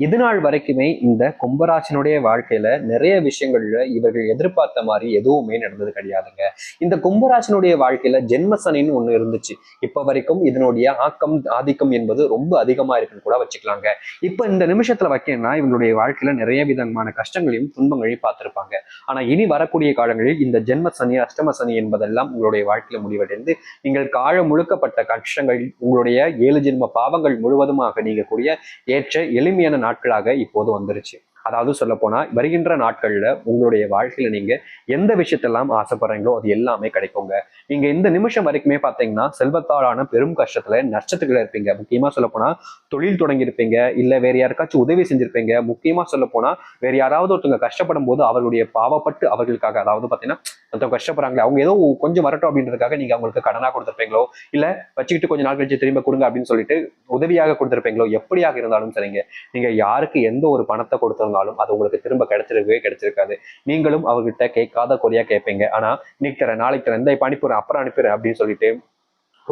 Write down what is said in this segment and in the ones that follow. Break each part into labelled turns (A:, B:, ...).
A: இது நாள் வரைக்குமே இந்த கும்பராசினுடைய வாழ்க்கையில நிறைய விஷயங்கள்ல இவர்கள் எதிர்பார்த்த மாதிரி எதுவுமே நடந்தது கிடையாதுங்க. இந்த கும்பராசினுடைய வாழ்க்கையில ஜென்மசனின்னு ஒண்ணு இருந்துச்சு. இப்ப வரைக்கும் இதனுடைய ஆக்கம் ஆதிக்கம் என்பது ரொம்ப அதிகமா இருக்குன்னு கூட வச்சுக்கலாங்க. இப்ப இந்த நிமிஷத்துல வைக்கணும்னா இவங்களுடைய வாழ்க்கையில நிறைய விதமான கஷ்டங்களையும் துன்பங்களையும் பார்த்திருப்பாங்க. ஆனா இனி வரக்கூடிய காலங்களில் இந்த ஜென்ம சனி அஷ்டம சனி என்பதெல்லாம் உங்களுடைய வாழ்க்கையில முடிவடைந்து நீங்கள் காலம் முழுக்கப்பட்ட கஷ்டங்கள் உங்களுடைய ஏழு ஜென்ம பாவங்கள் முழுவதுமாக நீங்கக்கூடிய ஏற்ற எளிமையான நாட்களாக இப்போது வந்துருச்சு. அதாவது சொல்ல போனா வருகின்ற நாட்கள்ல உங்களுடைய வாழ்க்கையில நீங்க எந்த விஷயத்தெல்லாம் ஆசைப்படுறீங்களோ அது எல்லாமே கிடைக்குங்க. நீங்க இந்த நிமிஷம் வரைக்குமே பாத்தீங்கன்னா செல்வத்தாலான பெரும் கஷ்டத்துல நட்சத்திரத்துல இருப்பீங்க. முக்கியமா சொல்ல போனா தொழில் தொடங்கியிருப்பீங்க இல்ல வேற யாருக்காச்சும் உதவி செஞ்சிருப்பீங்க. முக்கியமா சொல்ல போனா வேற யாராவது ஒருத்தவங்க கஷ்டப்படும் போது அவர்களுடைய பாவப்பட்டு அவர்களுக்காக அதாவது பாத்தீங்கன்னா ஒருத்தவங்க கஷ்டப்படுறாங்களே அவங்க ஏதோ கொஞ்சம் வரட்டும் அப்படின்றதுக்காக நீங்க அவங்களுக்கு கடனா கொடுத்துருப்பீங்களோ இல்ல வச்சுக்கிட்டு கொஞ்சம் நாள் கழிச்சு திரும்ப கொடுங்க அப்படின்னு சொல்லிட்டு உதவியாக கொடுத்துருப்பீங்களோ எப்படியாக இருந்தாலும் சரிங்க. நீங்க யாருக்கு எந்த ஒரு பணத்தை சொன்னாலும் அது உங்களுக்கு திரும்ப கிடைச்சிருக்கவே கிடைச்சிருக்காது. நீங்களும் அவர்கிட்ட கேட்காத குறையா கேட்பீங்க. ஆனா இன்னைக்கு தரேன் நாளைக்கு தரேன் இந்த இப்ப அனுப்பிடுறேன் அப்புறம் அனுப்பிடுறேன் அப்படின்னு சொல்லிட்டு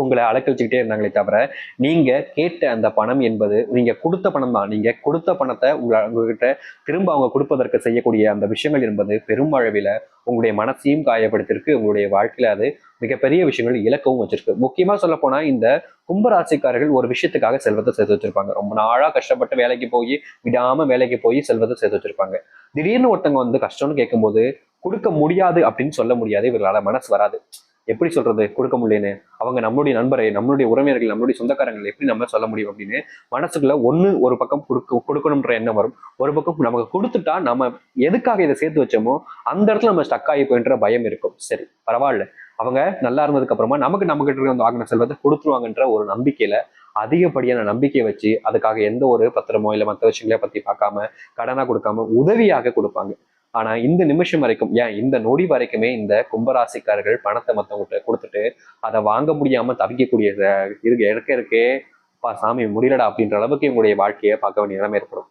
A: உங்களை அலக்கழிச்சுக்கிட்டே இருந்தாங்களே தவிர நீங்க கேட்ட அந்த பணம் என்பது நீங்க கொடுத்த பணம் தான். நீங்க கொடுத்த பணத்தை உங்க உங்ககிட்ட திரும்ப அவங்க கொடுப்பதற்கு செய்யக்கூடிய அந்த விஷயங்கள் என்பது பெருமளவில் உங்களுடைய மனசையும் காயப்படுத்திருக்கு உங்களுடைய வாழ்க்கையில அது மிகப்பெரிய விஷயங்கள் இலக்கவும் வச்சிருக்கு. முக்கியமா சொல்ல போனா இந்த கும்பராசிக்காரர்கள் ஒரு விஷயத்துக்காக செல்வத்தை சேர்த்து வச்சிருப்பாங்க. ரொம்ப நாளா கஷ்டப்பட்டு வேலைக்கு போய் விடாம வேலைக்கு போய் செல்வத்தை சேர்த்து வச்சிருப்பாங்க. திடீர்னு ஒருத்தவங்க வந்து கஷ்டம்னு கேட்கும்போது கொடுக்க முடியாது அப்படின்னு சொல்ல முடியாது. இவர்களால மனசு வராது. எப்படி சொல்றது கொடுக்க முடியலன்னு அவங்க நம்மளுடைய நண்பரை நம்மளுடைய உறவினர்கள் நம்மளுடைய சொந்தக்காரங்களை எப்படி நம்ம சொல்ல முடியும் அப்படின்னு மனசுக்குள்ள ஒண்ணு ஒரு பக்கம் கொடுக்க கொடுக்கணுன்ற எண்ணம் வரும். ஒரு பக்கம் நமக்கு கொடுத்துட்டா நம்ம எதுக்காக இதை சேர்த்து வச்சோமோ அந்த இடத்துல நம்ம ஸ்டக் ஆகி போயின்ற பயம் இருக்கும். சரி பரவாயில்ல. அவங்க நல்லா இருந்ததுக்கு அப்புறமா நமக்கு நம்ம கிட்ட இருக்க வாங்கின செல்வத்தை கொடுத்துருவாங்கன்ற ஒரு நம்பிக்கையில அதிகப்படியான நம்பிக்கையை வச்சு அதுக்காக எந்த ஒரு பத்திரமோ இல்லை மற்ற விஷயங்களையோ பத்தி பார்க்காம கடனா கொடுக்காம உதவியாக கொடுப்பாங்க. ஆனா இந்த நிமிஷம் வரைக்கும் ஏன் இந்த நொடி வரைக்குமே இந்த கும்பராசிக்காரர்கள் பணத்தை மற்றவங்கிட்ட கொடுத்துட்டு அதை வாங்க முடியாம தவிக்கக்கூடிய இருக்கு இருக்க இருக்கே. அப்பா சாமி முடியலடா அப்படின்ற அளவுக்கு இவங்களுடைய வாழ்க்கையை பார்க்க வேண்டிய நிலைமை ஏற்படும்.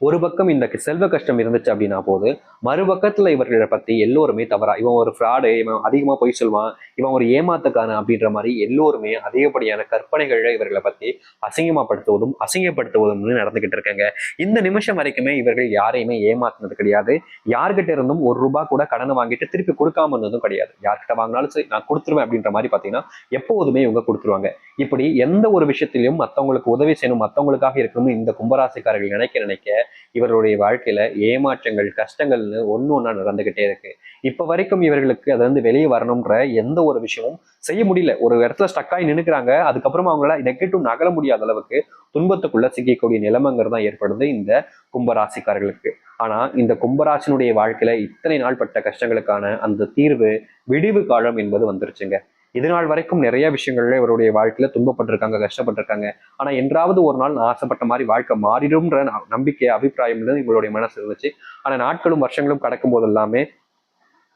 A: ஒரு பக்கம் இந்த செல்வ கஷ்டம் இருந்துச்சு அப்படின்னா போது மறுபக்கத்துல இவர்களை பத்தி எல்லோருமே தவறா இவன் ஒரு ஃப்ராடு இவன் அதிகமா பொய் சொல்லுவான் இவன் ஒரு ஏமாத்துக்கான அப்படின்ற மாதிரி எல்லோருமே அதிகப்படியான கற்பனைகள்ல இவர்களை பத்தி அசிங்கமாப்படுத்துவதும் அசிங்கப்படுத்துவதும் நடந்துகிட்டு இருக்காங்க. இந்த நிமிஷம் வரைக்குமே இவர்கள் யாரையுமே ஏமாத்தினது கிடையாது. யார்கிட்ட இருந்தும் ஒரு ரூபாய் கூட கடனை வாங்கிட்டு திருப்பி கொடுக்காம இருந்ததும் கிடையாது. யார்கிட்ட வாங்கினாலும் சரி நான் கொடுத்துருவேன் அப்படின்ற மாதிரி பாத்தீங்கன்னா எப்போதுமே இவங்க கொடுத்துருவாங்க. இப்படி எந்த ஒரு விஷயத்திலையும் மத்தவங்களுக்கு உதவி செய்யணும் மத்தவங்களுக்காக இருக்கணும் இந்த கும்பராசிக்காரர்கள் நினைக்க நினைக்க இவர்களுடைய வாழ்க்கையில ஏமாற்றங்கள் கஷ்டங்கள்னு ஒண்ணு ஒன்றா நடந்துகிட்டே இருக்கு. இப்ப வரைக்கும் இவர்களுக்கு அது வந்து வெளியே வரணும்ன்ற எந்த ஒரு விஷயமும் செய்ய முடியல. ஒரு இடத்துல ஸ்டக்காகி நின்னுக்கிறாங்க. அதுக்கப்புறமா அவங்களால நெகட்டிவ் நகல முடியாத அளவுக்கு துன்பத்துக்குள்ள சிக்கக்கூடிய நிலைமைங்கிறது தான் ஏற்படுது இந்த கும்பராசிக்காரர்களுக்கு. ஆனா இந்த கும்பராசினுடைய வாழ்க்கையில இத்தனை நாள் பட்ட கஷ்டங்களுக்கான அந்த தீர்வு விடிவு காலம் என்பது வந்துருச்சுங்க. இது நாள் வரைக்கும் நிறைய விஷயங்கள்ல இவருடைய வாழ்க்கையில துன்பப்பட்டிருக்காங்க கஷ்டப்பட்டிருக்காங்க. ஆனா என்றாவது ஒரு நாள் நான் ஆசைப்பட்ட மாதிரி வாழ்க்கை மாறிடும்ன்ற நம்பிக்கை அபிப்பிராயம் இவங்களுடைய மனசு இருந்துச்சு. ஆனா நாட்களும் வருஷங்களும் கடக்கும் போது எல்லாமே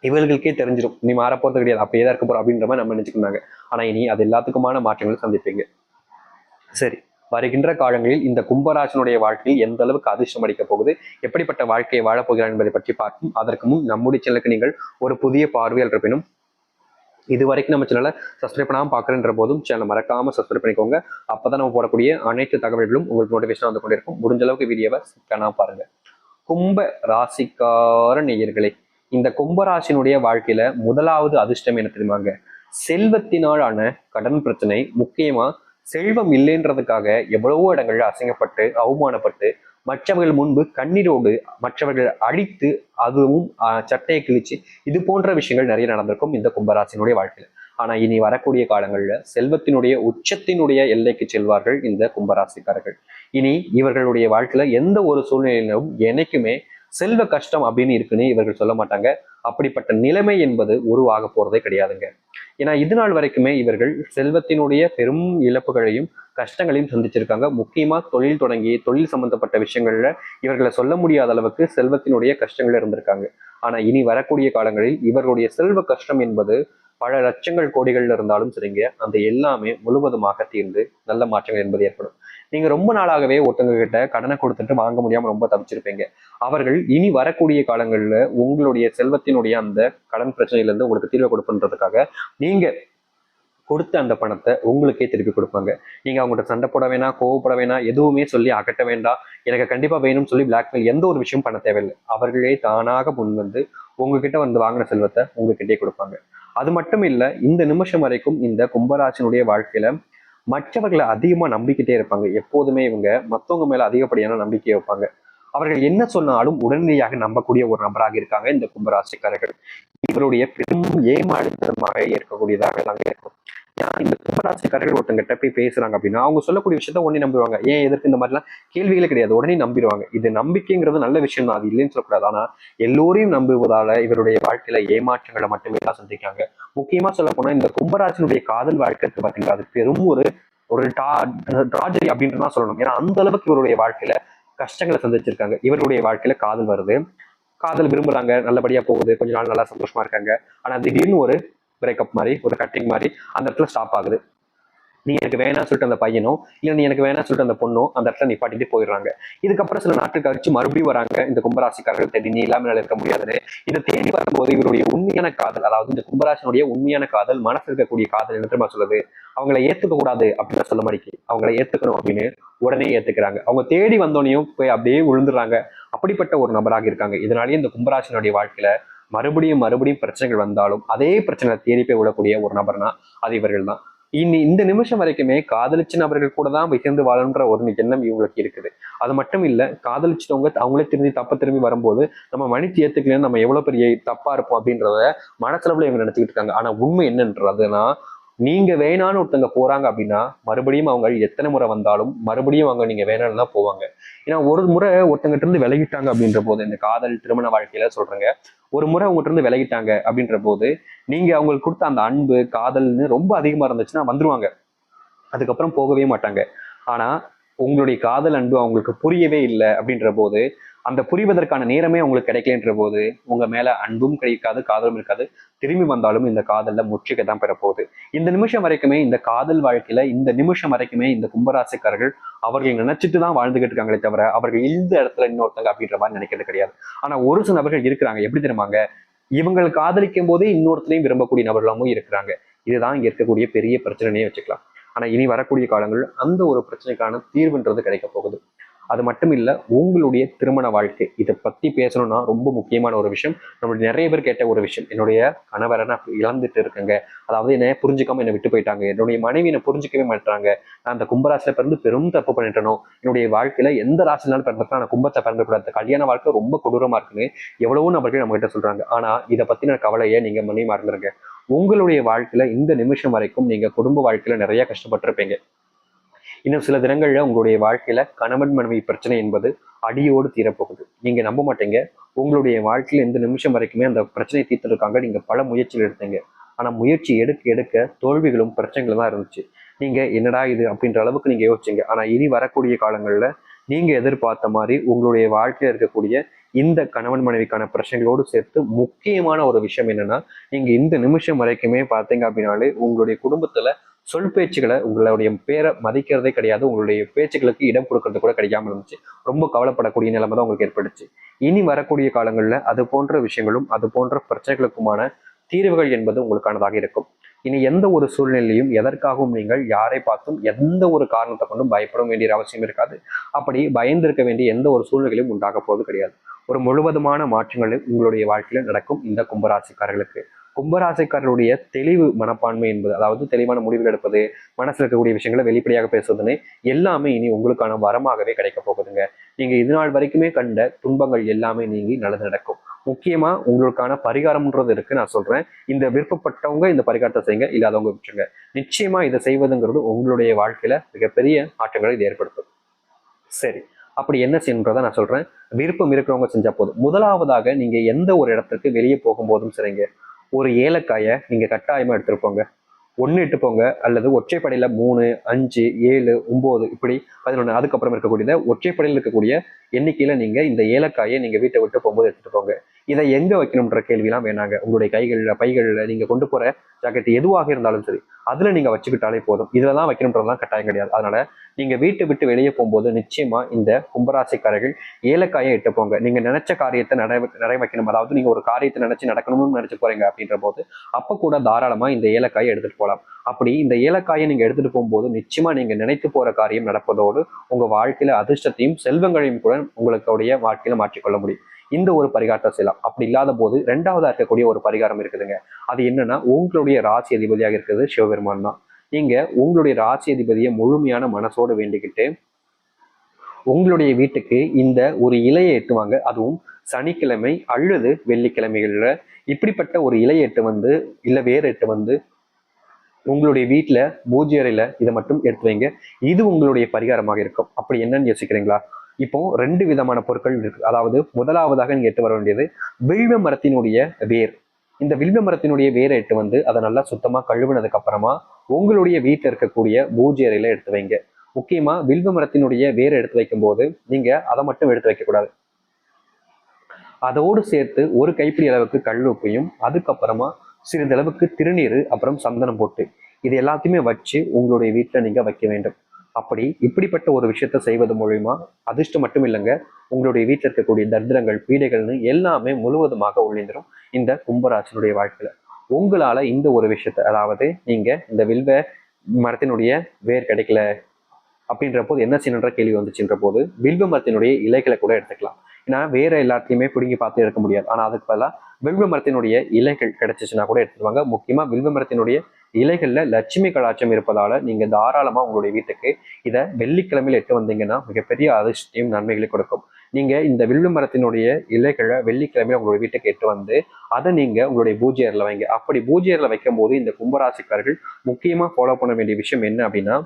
A: இவர்களுக்கே தெரிஞ்சிடும் நீ மாறப்போறது போறது கிடையாது. அப்படியே தான் இருக்க போறோம் அப்படின்ற மாதிரி நம்ம நினைச்சுக்கிறாங்க ஆனா இனி அது எல்லாத்துக்குமான மாற்றங்களை சந்திப்பீங்க. சரி வருகின்ற காலங்களில் இந்த கும்பராசனுடைய வாழ்க்கையில் எந்த அளவுக்கு அதிர்ஷ்டம் அடிக்க போகுது? எப்படிப்பட்ட வாழ்க்கையை வாழப் போகிறார் என்பதை பற்றி பார்க்கும் அதற்கு முன் நம்முடைய சேனலுக்கு நீங்கள் ஒரு புதிய பார்வையாளர் இருப்பினும் இது வரைக்கும் நம்ம சேனலை சப்ஸ்கிரைப் பண்ணாமல் பார்க்குறன்ற போதும் சேனலை மறக்காம சப்ஸ்கிரைப் பண்ணிக்கோங்க. அப்பதான் நம்ம போடக்கூடிய அனைத்து தகவல்களும் உங்களுக்கு நோட்டிஃபிகேஷன் வந்து கொண்டிருக்கும். முடிஞ்ச அளவுக்கு வீடியோவை ஸ்கிப் பாருங்க. கும்ப ராசிக்கார நேயர்களே இந்த கும்பராசினுடைய வாழ்க்கையில முதலாவது அதிர்ஷ்டம் என்ன தெரியுமாங்க? செல்வத்தினாலான கடன் பிரச்சனை முக்கியமா செல்வம் இல்லைன்றதுக்காக எவ்வளவோ இடங்கள்ல அசிங்கப்பட்டு அவமானப்பட்டு மற்றவர்கள் முன்பு கண்ணீரோடு மற்றவர்கள் அழித்து அதுவும் சட்டையை கிழிச்சு இது போன்ற விஷயங்கள் நிறைய நடந்திருக்கும் இந்த கும்பராசினுடைய வாழ்க்கையில். ஆனா இனி வரக்கூடிய காலங்களில் செல்வத்தினுடைய உச்சத்தினுடைய எல்லைக்கு செல்வார்கள் இந்த கும்பராசிக்காரர்கள். இனி இவர்களுடைய வாழ்க்கையில எந்த ஒரு சூழ்நிலையிலும் என்னைக்குமே செல்வ கஷ்டம் அப்படின்னு இருக்குன்னு இவர்கள் சொல்ல மாட்டாங்க. அப்படிப்பட்ட நிலைமை என்பது உருவாக போறதே கிடையாதுங்க. ஏன்னா இது நாள் வரைக்குமே இவர்கள் செல்வத்தினுடைய பெரும் இழப்புகளையும் கஷ்டங்களையும் சந்திச்சிருக்காங்க. முக்கியமா தொழில் தொடங்கி தொழில் சம்பந்தப்பட்ட விஷயங்கள்ல இவர்களை சொல்ல முடியாத அளவுக்கு செல்வத்தினுடைய கஷ்டங்கள் இருந்திருக்காங்க. ஆனா இனி வரக்கூடிய காலங்களில் இவர்களுடைய செல்வ கஷ்டம் என்பது பல லட்சங்கள் கோடிகள்ல இருந்தாலும் சரிங்க அந்த எல்லாமே முழுவதுமாக தீர்ந்து நல்ல மாற்றங்கள் என்பது ஏற்படும். நீங்க ரொம்ப நாளாகவே ஒருத்தவங்க கிட்ட கடனை கொடுத்துட்டு வாங்க முடியாம ரொம்ப தவிச்சிருப்பீங்க. அவர்கள் இனி வரக்கூடிய காலங்களில் உங்களுடைய செல்வத்தினுடைய அந்த கடன் பிரச்சனையில இருந்து உங்களுக்கு தீர்வு கொடுப்புன்றதுக்காக நீங்க கொடுத்த அந்த பணத்தை உங்களுக்கே திருப்பி கொடுப்பாங்க. நீங்க அவங்கள்ட்ட சண்டை போட வேணாம் கோவப்பட வேணாம் எதுவுமே சொல்லி அகட்ட வேண்டாம். எனக்கு கண்டிப்பா வேணும்னு சொல்லி பிளாக்மெயில் எந்த ஒரு விஷயம் பண்ண தேவையில்லை. அவர்களே தானாக முன் வந்து உங்ககிட்ட வந்து வாங்கின செல்வத்தை உங்ககிட்டயே கொடுப்பாங்க. அது மட்டும் இல்ல இந்த நிமிஷம் வரைக்கும் இந்த கும்பராசினுடைய வாழ்க்கையில மற்றவர்களை அதிகமா நம்பிக்கிட்டே இருப்பாங்க. எப்போதுமே இவங்க மத்தவங்க மேல அதிகப்படியான நம்பிக்கை வைப்பாங்க. அவர்கள் என்ன சொன்னாலும் உடனடியாக நம்பக்கூடிய ஒரு நபராக இருக்காங்க இந்த கும்பராசிக்காரர்கள். இவருடைய பெரும் ஏமாற்றமாக இருக்கக்கூடியதாக நாங்கள் இருக்கும். இந்த கும்பராசிக்காரர்கள் ஒருத்தங்கிட்ட போய் பேசுறாங்க அப்படின்னா அவங்க சொல்லக்கூடிய விஷயத்த உடனே நம்பிடுவாங்க. ஏன் எதற்கு இந்த மாதிரிலாம் கேள்விகளே கிடையாது. உடனே நம்பிடுவாங்க. இது நம்பிக்கைங்கிறது நல்ல விஷயம் தான் அது இல்லைன்னு சொல்லக்கூடாது. ஆனா எல்லோரையும் நம்புவதால இவருடைய வாழ்க்கையில ஏமாற்றங்களை மட்டுமே தான் சந்திக்காங்க முக்கியமா சொல்ல போனா இந்த கும்பராசினுடைய காதல் வாழ்க்கை பாத்தீங்கன்னா அது பெரும் ஒரு ஒரு டா ட்ராஜடி அப்படின்னு தான் சொல்லணும். ஏன்னா அந்த அளவுக்கு இவருடைய வாழ்க்கையில கஷ்டங்களை சந்திச்சிருக்காங்க. இவருடைய வாழ்க்கையில காதல் வருது. காதல் விரும்புறாங்க. நல்லபடியா போகுது. கொஞ்ச நாள் நல்லா சந்தோஷமா இருக்காங்க. ஆனா திடீர்னு ஒரு பிரேக்கப் மாதிரி ஒரு கட்டிங் மாதிரி அந்த இடத்துல ஸ்டாப் ஆகுது. நீ எனக்கு வேணாம்னு சொல்லிட்டு அந்த பையனும் இல்லை நீ எனக்கு வேணாம்னு சொல்லிட்டு அந்த பொண்ணும் அந்த இடத்துல நிப்பாட்டிட்டு போயிடுறாங்க. இதுக்கப்புறம் சில நாட்கள் கழிச்சு மறுபடியும் வராங்க இந்த கும்பராசிக்காரர்கள். தேடி நீ இல்லாமல் இருக்க முடியாதுன்னு. இதை தேடி வரும்போது இவருடைய உண்மையான காதல் அதாவது இந்த கும்பராசினுடைய உண்மையான காதல் மனசு இருக்கக்கூடிய காதல் என்ன தெரியுமா சொல்லுது? அவங்கள ஏத்துக்க கூடாது அப்படின்னு சொல்ல மாட்டேங்கி. அவங்கள ஏத்துக்கணும் அப்படின்னு உடனே ஏத்துக்கிறாங்க. அவங்க தேடி வந்தோடனையும் போய் அப்படியே விழுந்துடுறாங்க அப்படிப்பட்ட ஒரு நபராக இருக்காங்க. இதனாலேயே இந்த கும்பராசினுடைய வாழ்க்கையில மறுபடியும் மறுபடியும் பிரச்சனைகள் வந்தாலும் அதே பிரச்சனை தேடி போய் விடக்கூடிய ஒரு நபர்னா அது இவர்கள் தான் இனி இந்த நிமிஷம் வரைக்குமே காதலிச்ச நபர்கள் கூட தான் சேர்ந்து வாழணுன்ற ஒரு எண்ணம் இவங்களுக்கு இருக்குது. அது மட்டும் இல்ல காதலிச்சிட்டவங்க அவங்களே திரும்பி தப்ப திரும்பி வரும்போது நம்ம மன்னிச்சு ஏத்துக்கலன்னு நம்ம எவ்வளவு பெரிய தப்பா இருப்போம் அப்படின்றத மனசளவுல இவங்க நினைச்சுக்கிட்டு இருக்காங்க. ஆனா உண்மை என்னன்றதுன்னா நீங்க வேணான்னு ஒருத்தங்க போறாங்க அப்படின்னா மறுபடியும் அவங்க எத்தனை முறை வந்தாலும் மறுபடியும் அவங்க நீங்க வேணான்னு தான் போவாங்க. ஏன்னா ஒரு முறை ஒருத்தங்கிட்ட இருந்து விலகிட்டாங்க அப்படின்ற போது இந்த காதல் திருமண வாழ்க்கையில சொல்றேங்க. ஒரு முறை அவங்ககிட்ட இருந்து விலகிட்டாங்க அப்படின்ற போது நீங்க அவங்களுக்கு கொடுத்த அந்த அன்பு காதல்னு ரொம்ப அதிகமா இருந்துச்சுன்னா வந்துருவாங்க. அதுக்கப்புறம் போகவே மாட்டாங்க. ஆனா உங்களுடைய காதல் அன்பு அவங்களுக்கு புரியவே இல்லை அப்படின்ற போது அந்த புரிவதற்கான நேரமே உங்களுக்கு கிடைக்கலன்ற போது உங்க மேல அன்பும் கிடைக்காது காதலும் இருக்காது. திரும்பி வந்தாலும் இந்த காதல்ல முற்றுகை தான் பெறப்போகுது. இந்த நிமிஷம் வரைக்குமே இந்த காதல் வாழ்க்கையில இந்த நிமிஷம் வரைக்குமே இந்த கும்பராசிக்காரர்கள் அவர்கள் நினைச்சிட்டு தான் வாழ்ந்துகிட்டு இருக்காங்களே தவிர அவர்கள் இந்த இடத்துல இன்னொருத்தங்க அப்படின்ற மாதிரி நினைக்கிறது கிடையாது. ஆனா ஒரு சில நபர்கள் இருக்கிறாங்க. எப்படி தெரியுமாங்க? இவங்கள் காதலிக்கும் போதே இன்னொருத்தரையும் விரும்பக்கூடிய நபர்களாகவும் இருக்கிறாங்க. இதுதான் இங்க இருக்கக்கூடிய பெரிய பிரச்சனையே வச்சுக்கலாம். ஆனா இனி வரக்கூடிய காலங்கள் அந்த ஒரு பிரச்சனைக்கான தீர்வுன்றது கிடைக்க போகுது. அது மட்டும் இல்லை உங்களுடைய திருமண வாழ்க்கை. இதை பற்றி பேசணும்னா ரொம்ப முக்கியமான ஒரு விஷயம். நம்மளுடைய நிறைய பேர் கேட்ட ஒரு விஷயம். என்னுடைய கணவரை நான் இழந்துட்டு இருக்கேங்க. அதாவது என்ன புரிஞ்சுக்காம என்னை விட்டு போயிட்டாங்க. என்னுடைய மனைவி என்னை புரிஞ்சிக்கவே மாட்டாங்க நான் அந்த கும்பராசியில பிறந்து பெரும் தப்பு பண்ணிட்டனும் என்னுடைய வாழ்க்கையில எந்த ராசினாலும் பிறந்திருக்கா நான் கும்பத்தை பிறந்தக்கூடாது கல்யாண வாழ்க்கை ரொம்ப கொடூரமா இருக்குன்னு எவ்வளவோ நபர்கள் நம்ம கிட்ட சொல்றாங்க. ஆனா இதை நான் கவலையை நீங்க மனைவி மறந்துருங்க உங்களுடைய வாழ்க்கையில இந்த நிமிஷம் வரைக்கும் நீங்க குடும்ப வாழ்க்கையில நிறைய கஷ்டப்பட்டிருப்பீங்க. இன்னும் சில தினங்கள்ல உங்களுடைய வாழ்க்கையில கணவன் மனைவி பிரச்சனை என்பது அடியோடு தீரப்போகுது. நீங்க நம்ப மாட்டீங்க. உங்களுடைய வாழ்க்கையில இந்த நிமிஷம் வரைக்குமே அந்த பிரச்சனையை தீர்த்துருக்காங்க. நீங்க பல முயற்சிகள் எடுத்தீங்க. ஆனா முயற்சி எடுக்க எடுக்க தோல்விகளும் பிரச்சனைகளும் தான் இருந்துச்சு. நீங்க என்னடா இது அப்படின்ற அளவுக்கு நீங்க யோசிச்சீங்க. ஆனா இனி வரக்கூடிய காலங்கள்ல நீங்க எதிர்பார்த்த மாதிரி உங்களுடைய வாழ்க்கையில இருக்கக்கூடிய இந்த கணவன் மனைவிக்கான பிரச்சனைகளோடு சேர்த்து முக்கியமான ஒரு விஷயம் என்னன்னா நீங்க இந்த நிமிஷம் வரைக்குமே பார்த்தீங்க அப்படின்னாலே உங்களுடைய குடும்பத்துல சொல் பேச்சுகளை உங்களுடைய பேரை மதிக்கிறதே கிடையாது. உங்களுடைய பேச்சுகளுக்கு இடம் கொடுக்கறது கூட கிடைக்காம இருந்துச்சு. ரொம்ப கவலைப்படக்கூடிய நிலைமை தான் உங்களுக்கு ஏற்பட்டுச்சு. இனி வரக்கூடிய காலங்களில் அது போன்ற விஷயங்களும் அது போன்ற பிரச்சனைகளுக்குமான தீர்வுகள் என்பது உங்களுக்கானதாக இருக்கும். இனி எந்த ஒரு சூழ்நிலையும் எதற்காகவும் நீங்கள் யாரை பார்த்தும் எந்த ஒரு காரணத்தை கொண்டும் பயப்பட வேண்டிய அவசியம் இருக்காது. அப்படி பயந்திருக்க வேண்டிய எந்த ஒரு சூழ்நிலையும் உண்டாக போவது கிடையாது. ஒரு முழுவதுமான மாற்றங்கள் உங்களுடைய வாழ்க்கையில் நடக்கும் இந்த கும்பராசிக்காரர்களுக்கு. கும்பராசிக்காரருடைய தெளிவு மனப்பான்மை என்பது அதாவது தெளிவான முடிவுகள் எடுப்பது மனசில் இருக்கக்கூடிய விஷயங்களை வெளிப்படையாக பேசுவதுன்னு எல்லாமே இனி உங்களுக்கான வரமாகவே கிடைக்க போகுதுங்க. நீங்க இது நாள் வரைக்குமே கண்ட துன்பங்கள் எல்லாமே நீங்கி நல்லது நடக்கும். முக்கியமா உங்களுக்கான பரிகாரம்ன்றது இருக்கு நான் சொல்றேன். இந்த விருப்பப்பட்டவங்க இந்த பரிகாரத்தை செய்யுங்க இல்லாதவங்க விட்டுருங்க. நிச்சயமா இதை செய்வதுங்கிறது உங்களுடைய வாழ்க்கையில மிகப்பெரிய மாற்றங்களை இது ஏற்படுத்தும். சரி அப்படி என்ன செய்யணுன்றதை நான் சொல்றேன். விருப்பம் இருக்கிறவங்க செஞ்சா போதும். முதலாவதாக நீங்க எந்த ஒரு இடத்துக்கு வெளியே போகும்போதும் சரிங்க. ஒரு ஏலக்காயை நீங்கள் கட்டாயமாக எடுத்துருப்போங்க போங்க ஒன்று இட்டு அல்லது ஒற்றைப்படையில் மூணு அஞ்சு ஏழு ஒம்பது இப்படி பதினொன்று அதுக்கப்புறம் இருக்கக்கூடியதை ஒற்றைப்படையில் இருக்கக்கூடிய எண்ணிக்கையில் நீங்கள் இந்த ஏலக்காயை நீங்கள் வீட்டை விட்டு போகும்போது எடுத்துகிட்டு போங்க. இதை எங்க வைக்கணும்ன்ற கேள்விலாம் வேணாங்க. உங்களுடைய கைகளில் பைகளில் நீங்க கொண்டு போற ஜாக்கெட் எதுவாக இருந்தாலும் சரி அதுல நீங்க வச்சுக்கிட்டாலே போதும். இதில் தான் வைக்கணுன்றதுலாம் கட்டாயம் கிடையாது. அதனால நீங்க வீட்டை விட்டு வெளியே போகும்போது நிச்சயமா இந்த கும்பராசிக்காரர்கள் ஏலக்காயை இட்டு போங்க. நீங்க நினைச்ச காரியத்தை நடை நிறைய வைக்கணும். அதாவது நீங்க ஒரு காரியத்தை நினைச்சு நடக்கணும்னு நினைச்சு போறீங்க அப்படின்ற போது அப்ப கூட தாராளமா இந்த ஏலக்காயை எடுத்துட்டு போகலாம் அப்படி இந்த ஏலக்காயை நீங்க எடுத்துட்டு போகும்போது நிச்சயமா நீங்க நினைத்து போற காரியம் நடப்பதோடு உங்க வாழ்க்கையில அதிர்ஷ்டத்தையும் செல்வங்களையும் கூட உங்களுடைய வாழ்க்கையில மாற்றிக்கொள்ள முடியும். இந்த ஒரு பரிகாரத்தை செய்யலாம். அப்படி இல்லாத போது ரெண்டாவதா இருக்கக்கூடிய ஒரு பரிகாரம் இருக்குதுங்க. அது என்னன்னா உங்களுடைய ராசி அதிபதியாக இருக்கிறது சிவபெருமான் தான். நீங்க உங்களுடைய ராசி அதிபதியை முழுமையான மனசோடு வேண்டிக்கிட்டு உங்களுடைய வீட்டுக்கு இந்த ஒரு இலையை எட்டுவாங்க அதுவும் சனிக்கிழமை அல்லது வெள்ளிக்கிழமைகளில். இப்படிப்பட்ட ஒரு இலையை எட்டு வந்து இல்ல வேறு எட்டு வந்து உங்களுடைய வீட்டுல பூஜை அறையில இதை மட்டும் எடுத்து வைங்க இது உங்களுடைய பரிகாரமாக இருக்கும். அப்படி என்னன்னு யோசிக்கிறீங்களா? இப்போ ரெண்டு விதமான பொருட்கள் இருக்கு. அதாவது முதலாவதாக நீங்க எட்டு வர வேண்டியது வில்வ மரத்தினுடைய வேர். இந்த வில்வ மரத்தினுடைய வேரை எட்டு வந்து அதை நல்லா சுத்தமா கழுவுனதுக்கு அப்புறமா உங்களுடைய வீட்டில் இருக்கக்கூடிய பூஜை அறையில எடுத்து வைங்க. முக்கியமா வில்வ மரத்தினுடைய வேரை எடுத்து வைக்கும்போது நீங்க அதை மட்டும் எடுத்து வைக்க கூடாது. அதோடு சேர்த்து ஒரு கைப்பிடி அளவுக்கு கல் உப்பையும் அதுக்கப்புறமா சிறிதளவுக்கு திருநீர் அப்புறம் சந்தனம் போட்டு இது எல்லாத்தையுமே வச்சு உங்களுடைய வீட்டில் நீங்க வைக்க வேண்டும். அப்படி இப்படிப்பட்ட ஒரு விஷயத்த செய்வது மூலியமா அதிர்ஷ்டம் மட்டும் இல்லைங்க உங்களுடைய வீட்டில் இருக்கக்கூடிய தரித்திரங்கள் பீடைகள்னு எல்லாமே முழுவதுமாக ஒளிந்துரும் இந்த கும்பராசனுடைய வாழ்க்கையில. உங்களால இந்த ஒரு விஷயத்த அதாவது நீங்க இந்த வில்வ மரத்தினுடைய வேர் கிடைக்கல அப்படின்ற போது என்ன செய்யணுன்ற கேள்வி வந்துச்சுன்ற போது வில்வ மரத்தினுடைய இலைகளை கூட எடுத்துக்கலாம். ஏன்னா வேற எல்லாத்தையுமே பிடுங்கி பார்த்து எடுக்க முடியாது. ஆனா அதுக்கு பதிலாக வில்வ மரத்தினுடைய இலைகள் கிடைச்சிச்சுன்னா கூட எடுத்துருவாங்க. முக்கியமா வில்வ மரத்தினுடைய இலைகளில் லட்சுமி கடாட்சம் இருப்பதால நீங்கள் தாராளமாக உங்களுடைய வீட்டுக்கு இதை வெள்ளிக்கிழமையில எட்டு வந்தீங்கன்னா மிகப்பெரிய அதிர்ஷ்டியும் நன்மைகளை கொடுக்கும். நீங்கள் இந்த வில்லு மரத்தினுடைய இலைகளை வெள்ளிக்கிழமையில் உங்களுடைய வீட்டுக்கு எட்டு வந்து அதை நீங்கள் உங்களுடைய பூஜை அறையில வைங்க. அப்படி பூஜை வைக்கும்போது வைக்கும் போது இந்த கும்பராசிக்காரர்கள் முக்கியமாக ஃபாலோ பண்ண வேண்டிய விஷயம் என்ன அப்படின்னா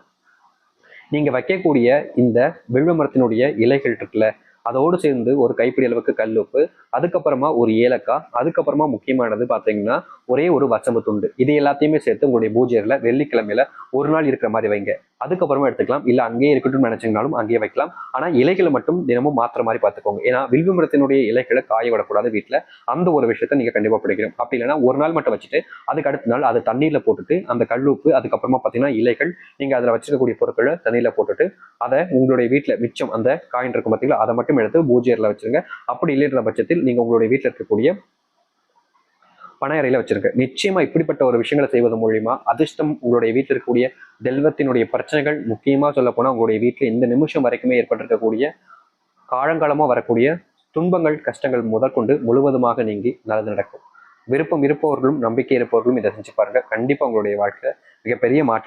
A: நீங்கள் வைக்கக்கூடிய இந்த வில்வ மரத்தினுடைய இலைகள் இருக்குல்ல அதோடு சேர்ந்து ஒரு கைப்பிடி அளவுக்கு கல் உப்பு அதுக்கப்புறமா ஒரு ஏலக்காய் அதுக்கப்புறமா முக்கியமானது பார்த்தீங்கன்னா ஒரே ஒரு வசம்பு துண்டு. இது எல்லாத்தையுமே சேர்த்து உங்களுடைய பூஜையில் வெள்ளிக்கிழமையில ஒரு நாள் இருக்கிற மாதிரி வைங்க. அதுக்கப்புறமா எடுத்துக்கலாம். இல்ல அங்கேயே இருக்கட்டும் நினைச்சீங்கனாலும் அங்கேயே வைக்கலாம். ஆனா இலைகளை மட்டும் தினமும் மாத்திர மாதிரி பார்த்துக்கோங்க. ஏன்னா வில்வு மரத்தினுடைய இலைகளை காய விடக்கூடாது வீட்டுல அந்த ஒரு விஷயத்த நீங்க கண்டிப்பா பிடிக்கணும். அப்படி இல்லைன்னா ஒரு நாள் மட்டும் வச்சுட்டு அதுக்கு அடுத்த நாள் அதை தண்ணீர்ல போட்டுட்டு அந்த கல்லுப்பு அதுக்கப்புறமா பார்த்தீங்கன்னா இலைகள் நீங்க அதுல வச்சிருக்கக்கூடிய பொருட்களை தண்ணீர்ல போட்டுட்டு அதை உங்களுடைய வீட்டுல மிச்சம் அந்த காயின் இருக்கும் பார்த்தீங்களா அதை மட்டும் எடுத்து பூஜை வச்சிருங்க. அப்படி இல்லைன்ற பட்சத்தில் நீங்க உங்களுடைய வீட்டில் இருக்கக்கூடிய பண அறையில நிச்சயமா இப்படிப்பட்ட ஒரு விஷயங்களை செய்வது மூலியமா அதிர்ஷ்டம் உங்களுடைய வீட்டில் இருக்கக்கூடிய தெல்வத்தினுடைய பிரச்சனைகள் முக்கியமா சொல்ல போனா உங்களுடைய வீட்டில் இந்த நிமிஷம் வரைக்குமே ஏற்பட்டிருக்கக்கூடிய காலங்காலமா வரக்கூடிய துன்பங்கள் கஷ்டங்கள் முதற்கொண்டு முழுவதுமாக நீங்கி நல்லது நடக்கும். விருப்பம் இருப்பவர்களும் நம்பிக்கை இருப்பவர்களும் இதை செஞ்சு பாருங்க. கண்டிப்பா உங்களுடைய வாழ்க்கை மிகப்பெரிய மாற்றங்கள்